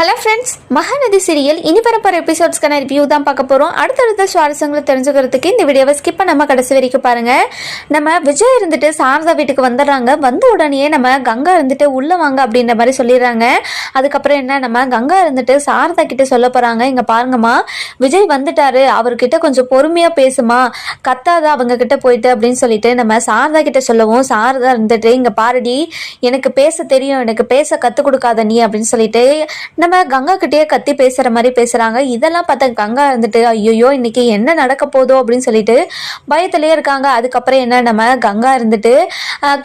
Hello friends Mahanadi serial இனி பரப்புற எபிசோட்ஸ்க்கான review தான் பார்க்க போகிறோம் அடுத்தடுத்த சுவாரஸ்யங்களை தெரிஞ்சுக்கிறதுக்கு இந்த வீடியோவை ஸ்கிப் பண்ணாமல் கடைசி வரைக்கும் பாருங்கள் நம்ம விஜய் இருந்துட்டு சாரதா வீட்டுக்கு வந்துடுறாங்க. வந்த உடனே நம்ம கங்கா இருந்துட்டு உள்ளே வாங்க அப்படின்ற மாதிரி சொல்லிடுறாங்க. அதுக்கப்புறம் என்ன? நம்ம கங்கா இருந்துட்டு சாரதா கிட்ட சொல்ல போகிறாங்க இங்கே பாருங்கம்மா விஜய் வந்துட்டாரு. அவர்கிட்ட கொஞ்சம் பொறுமையாக பேசுமா. கத்தாத அவங்க கிட்ட போயிட்டு அப்படின்னு சொல்லிட்டு நம்ம சாரதா கிட்ட சொல்லவும் சாரதா இருந்துட்டு இங்கே பாருடி எனக்கு பேச தெரியும். எனக்கு பேச கற்றுக் கொடுக்காத நீ அப்படின்னு சொல்லிட்டு நம்ம கங்கா கிட்டேயே கத்தி பேசுற மாதிரி பேசுறாங்க. இதெல்லாம் பார்த்தா கங்கா இருந்துட்டு ஐயோ இன்னைக்கு என்ன நடக்க போதோ அப்படின்னு சொல்லிட்டு பயத்திலேயே இருக்காங்க. அதுக்கப்புறம் என்ன நம்ம கங்கா இருந்துட்டு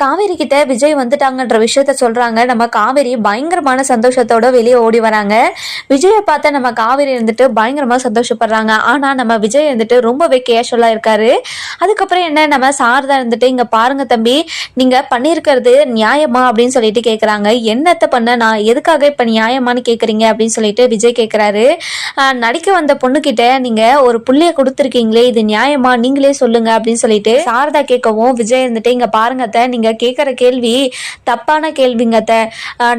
காவேரி கிட்ட விஜய் வந்துட்டாங்கன்ற விஷயத்த சொல்றாங்க. நம்ம காவேரி பயங்கரமான சந்தோஷத்தோட வெளியே ஓடி வராங்க. விஜயை பார்த்தா நம்ம காவேரி இருந்துட்டு பயங்கரமா சந்தோஷப்படுறாங்க. ஆனா நம்ம விஜய் இருந்துட்டு ரொம்பவே கேஷுவலா இருக்காரு. அதுக்கப்புறம் என்ன நம்ம சாரதா இருந்துட்டு இங்க பாருங்க தம்பி நீங்க பண்ணிருக்கிறது நியாயமா? அப்படின்னு சொல்லிட்டு கேக்குறாங்க. என்னத்தை பண்ண? நான் எதுக்காக இப்ப நியாயமானு கேட்க கேட்குறீங்க அப்படின்னு சொல்லிட்டு விஜய் கேட்குறாரு நடிக்க வந்த பொண்ணுக்கிட்ட நீங்கள் ஒரு புள்ளிய கொடுத்துருக்கீங்களே இது நியாயமா? நீங்களே சொல்லுங்க அப்படின்னு சொல்லிட்டு சாரதா கேட்கவும் விஜய் இருந்துட்டு இங்கே பாருங்கத்த நீங்கள் கேட்குற கேள்வி தப்பான கேள்விங்கத்த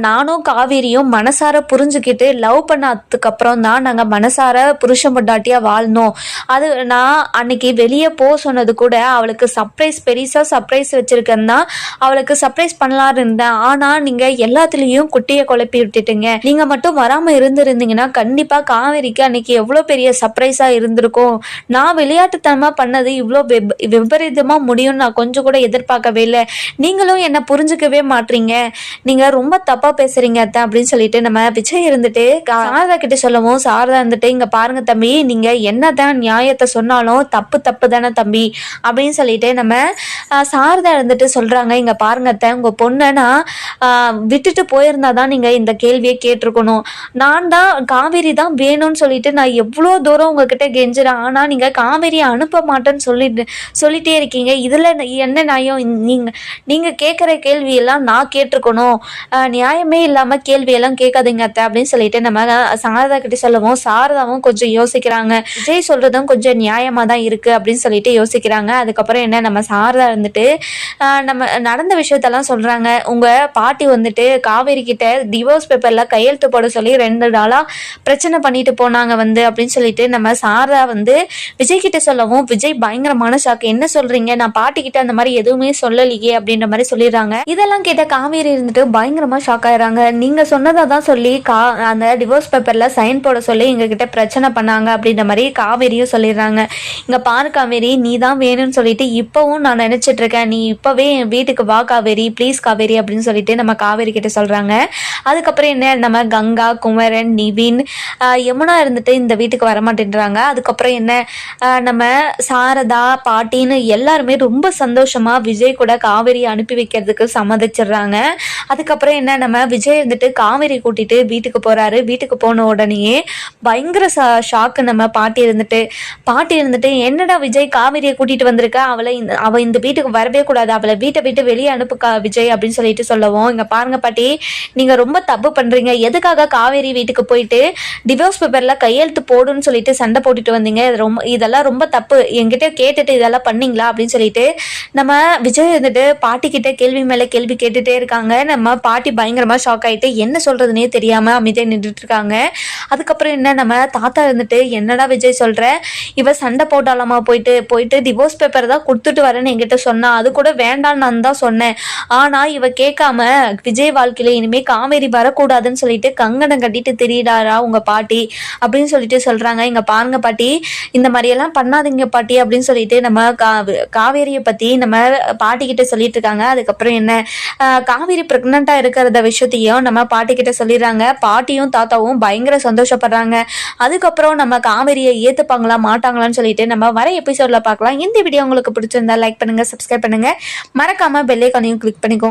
நானும் காவேரியும் மனசார புரிஞ்சுக்கிட்டு லவ் பண்ணதுக்கு அப்புறம் தான் நாங்கள் மனசார புருஷன் பொண்டாட்டியாக வாழ்ந்தோம். அது நான் அன்னைக்கு வெளியே போக சொன்னது கூட அவளுக்கு சர்ப்ரைஸ் பெருசாக சர்ப்ரைஸ் வச்சுருக்கேன்னா அவளுக்கு சர்ப்ரைஸ் பண்ணலான்னு இருந்தேன். ஆனால் நீங்கள் எல்லாத்துலேயும் குட்டியை குழப்பி விட்டுட்டுங்க. நீங்கள் மட்டும் வராமல் இருந்திருந்தீங்கன்னா கண்டிப்பாக காவேரிக்கு அன்னைக்கு எவ்வளோ பெரிய சர்ப்ரைஸாக இருந்திருக்கும். நான் விளையாட்டுத்தனமாக பண்ணது இவ்வளோ வெப் விபரீதமாக முடியும்னு நான் கொஞ்சம் கூட எதிர்பார்க்கவே இல்லை. நீங்களும் என்னை புரிஞ்சுக்கவே மாட்டீங்க. நீங்கள் ரொம்ப தப்பாக பேசுகிறீங்க அத்தை அப்படின்னு சொல்லிட்டு நம்ம விஜய் இருந்துட்டு சாரதா கிட்ட சொல்லவும் சாரதா இருந்துட்டு இங்கே பாருங்க தம்பி நீங்கள் என்ன தான் நியாயத்தை சொன்னாலும் தப்பு தப்பு தானே தம்பி அப்படின்னு சொல்லிட்டு நம்ம சாரதா இருந்துட்டு சொல்கிறாங்க இங்கே பாருங்க அத்தை உங்கள் பொண்ணை நான் விட்டுட்டு போயிருந்தா தான் நீங்கள் இந்த கேள்வியை கேட்டிருக்கணும். நான் தான் காவேரி தான் வேணும்னு சொல்லிட்டு நான் எவ்வளோ தூரம் உங்ககிட்ட கெஞ்சுறேன். ஆனால் நீங்கள் காவேரியை அனுப்ப மாட்டேன்னு சொல்லிட்டு சொல்லிட்டே இருக்கீங்க. இதில் என்ன நியாயம்? நீங்கள் நீங்கள் கேட்குற கேள்வியெல்லாம் நான் கேட்டிருக்கணும். நியாயமே இல்லாமல் கேள்வியெல்லாம் கேட்காதீங்க அத்தை அப்படின்னு சொல்லிட்டு நம்ம சாரதா கிட்ட சொல்லவும் சாரதாவும் கொஞ்சம் யோசிக்கிறாங்க. விஜய் சொல்கிறதும் கொஞ்சம் நியாயமாக தான் இருக்குது அப்படின்னு சொல்லிட்டு யோசிக்கிறாங்க. அதுக்கப்புறம் என்ன நம்ம சாரதா இருந்துட்டு நம்ம நடந்த விஷயத்தெல்லாம் சொல்கிறாங்க உங்கள் பாட்டி வந்துட்டு காவேரி கிட்ட டிவோர்ஸ் பேப்பரில் கையெழுத்து போட சொல்லி ரெண்டு நாளாக பிரச்சனை பண்ணிட்டு போனாங்க வந்து அப்படின்னு சொல்லிட்டு நம்ம சாரதா வந்து விஜய் கிட்ட சொல்லவும் விஜய் பயங்கரமான ஷாக்கு என்ன சொல்றீங்க? நான் பாட்டி கிட்ட அந்த மாதிரி எதுவுமே சொல்லலையே அப்படின்ற மாதிரி சொல்லிடுறாங்க. இதெல்லாம் கேட்ட காவேரி இருந்துட்டு பயங்கரமா ஷாக் ஆயிடுறாங்க. நீங்க சொன்னதை தான் சொல்லி கா அந்த டிவோர்ஸ் பேப்பர்ல சைன் போட சொல்லி எங்ககிட்ட பிரச்சனை பண்ணாங்க அப்படின்ற மாதிரி காவேரியும் சொல்லிடுறாங்க. இங்க பாரு காவேரி நீ தான் வேணும்னு சொல்லிட்டு இப்பவும் நான் நினைச்சிட்டு இருக்கேன். நீ இப்பவே என் வீட்டுக்கு வா காவேரி ப்ளீஸ் காவேரி அப்படின்னு சொல்லிட்டு நம்ம காவேரி கிட்ட சொல்றாங்க. அதுக்கப்புறம் என்ன? நம்ம கங்கா குமரன் நிவின் யமுனா இருந்துட்டு இந்த வீட்டுக்கு வரமாட்டேன்றாங்க. அதுக்கப்புறம் என்ன? நம்ம சாரதா பாட்டின்னு எல்லாருமே ரொம்ப சந்தோஷமாக விஜய் கூட காவேரி அனுப்பி வைக்கிறதுக்கு சம்மதிச்சிடுறாங்க. அதுக்கப்புறம் என்ன? நம்ம விஜய் இருந்துட்டு காவேரி கூட்டிட்டு வீட்டுக்கு போகிறாரு வீட்டுக்கு போன உடனேயே பயங்கர ஷாக்கு நம்ம பாட்டி இருந்துட்டு பாட்டி இருந்துட்டு என்னடா விஜய் காவேரியை கூட்டிட்டு வந்திருக்க? அவளை இந்த அவள் இந்த வீட்டுக்கு வரவே கூடாது. அவளை வீட்டை விட்டு வெளியே அனுப்புக்கா விஜய்? அப்படின்னு சொல்லிட்டு சொல்லவும் இங்கே பாருங்க பாட்டி நீங்கள் ரொம்ப தப்பு பண்ணுறீங்க எதுக்காக காவேரி வீட்டுக்கு போயிட்டு டிவோர்ஸ் பேப்பரில் கையெழுத்து போடுன்னு சொல்லிட்டு சண்டை போட்டுட்டு வந்தீங்க. ரொம்ப இதெல்லாம் ரொம்ப தப்பு. என்கிட்ட கேட்டுட்டு இதெல்லாம் பண்ணீங்களா அப்படின்னு சொல்லிட்டு நம்ம விஜய் வந்துட்டு பாட்டி கிட்ட கேள்வி மேலே கேள்வி கேட்டுட்டே இருக்காங்க. நம்ம பாட்டி பயங்கரமாக ஷாக் ஆகிட்டு என்ன சொல்கிறதுனே தெரியாமல் அமைதியாக நின்றுட்டு இருக்காங்க. அதுக்கப்புறம் என்ன நம்ம தாத்தா இருந்துட்டு என்னடா விஜய் சொல்கிற இவ சண்டை போட்டாலாமா போயிட்டு? போயிட்டு டிவோர்ஸ் பேப்பர் தான் கொடுத்துட்டு வரேன்னு என்கிட்ட சொன்னா. அது கூட வேண்டான்னு நான் தான் சொன்னேன். ஆனால் இவ கேட்காம விஜய் வாழ்க்கையில இனிமேல் காவேரி வரக்கூடாதுன்னு சொல்லிட்டு கங்கணம் கட்டிட்டு திரியிடாரா உங்க பாட்டி? அப்படின்னு சொல்லிட்டு சொல்றாங்க. இங்க பாருங்க பாட்டி இந்த மாதிரியெல்லாம் பண்ணாதீங்க பாட்டி அப்படின்னு சொல்லிட்டு நம்ம காவேரியை பத்தி நம்ம பாட்டி கிட்ட சொல்லிட்டு இருக்காங்க அதுக்கப்புறம் என்ன? காவேரி பிரெக்னண்டா இருக்கிறத விஷயத்தையும் நம்ம பாட்டி கிட்ட சொல்லிடுறாங்க. பாட்டியும் தாத்தாவும் பயங்கர சந்தோஷப்படுறாங்க. அதுக்கப்புறம் நம்ம காவேரியை ஏத்துப்பாங்களா மாட்டாங்களான்னு சொல்லிட்டு நம்ம வர எபிசோட்ல பார்க்கலாம். இந்த வீடியோ உங்களுக்கு பிடிச்சிருந்தா லைக் பண்ணுங்க சப்ஸ்கிரைப் பண்ணுங்க. மறக்காம பெல்லைக்கானையும் கிளிக் பண்ணிக்கோங்க.